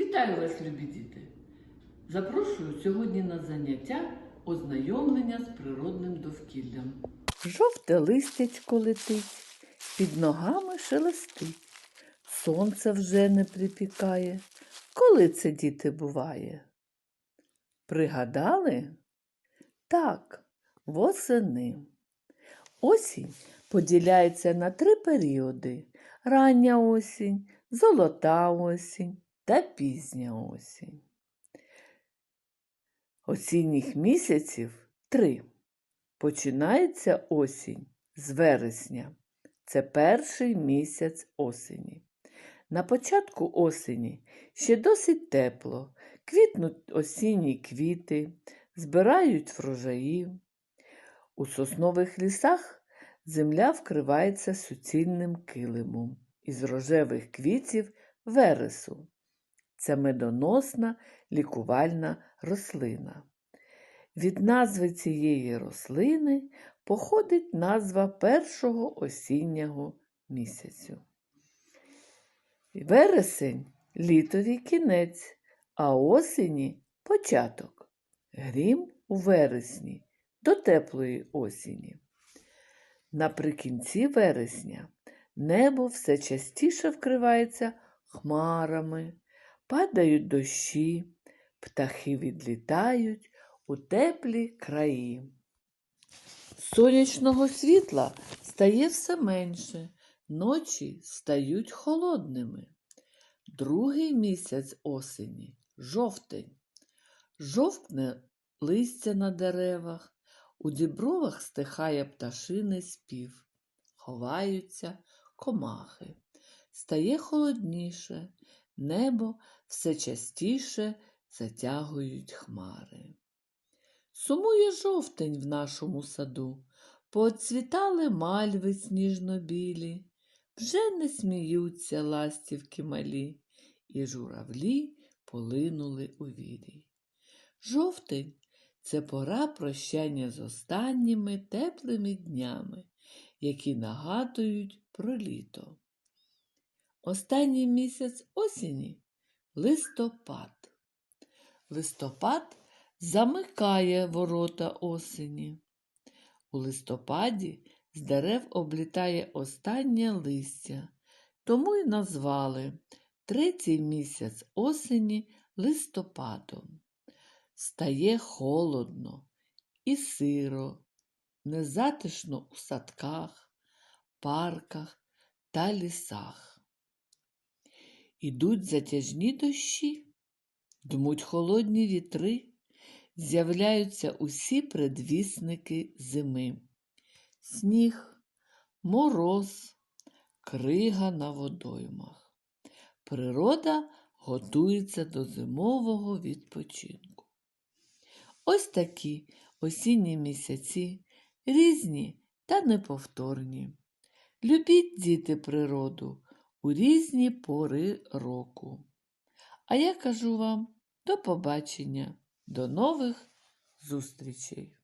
Вітаю вас, любі діти! Запрошую сьогодні на заняття ознайомлення з природним довкіллям. Жовте листячко летить, під ногами шелестить. Сонце вже не припікає. Коли це діти буває? Пригадали? Так, восени. Осінь поділяється на три періоди: рання осінь, золота осінь та пізня осінь. Осінніх місяців три. Починається осінь з вересня. Це перший місяць осені. На початку осені ще досить тепло, квітнуть осінні квіти, збирають врожаї. У соснових лісах земля вкривається суцільним килимом із рожевих квітів вересу. Це медоносна лікувальна рослина. Від назви цієї рослини походить назва першого осіннього місяцю. Вересень літові кінець, а осені початок. Грім у вересні до теплої осені. Наприкінці вересня небо все частіше вкривається хмарами, падають дощі, птахи відлітають у теплі краї. Сонячного світла стає все менше, ночі стають холодними. Другий місяць осені жовтень. Жовкне листя на деревах, у дібровах стихає пташиний спів, ховаються комахи. Стає холодніше, небо все частіше затягують хмари. Сумує жовтень в нашому саду, поцвітали мальви сніжно-білі, вже не сміються ластівки малі, і журавлі полинули у вірі. Жовтень це пора прощання з останніми теплими днями, які нагадують про літо. Останній місяць осені листопад. Листопад замикає ворота осені. У листопаді з дерев облітає останнє листя, тому й назвали третій місяць осені листопадом. Стає холодно і сиро, незатишно у садках, парках та лісах. Ідуть затяжні дощі, дмуть холодні вітри, з'являються усі предвісники зими. Сніг, мороз, крига на водоймах. Природа готується до зимового відпочинку. Ось такі осінні місяці, різні та неповторні. Любіть діти природу у різні пори року. А я кажу вам до побачення, до нових зустрічей!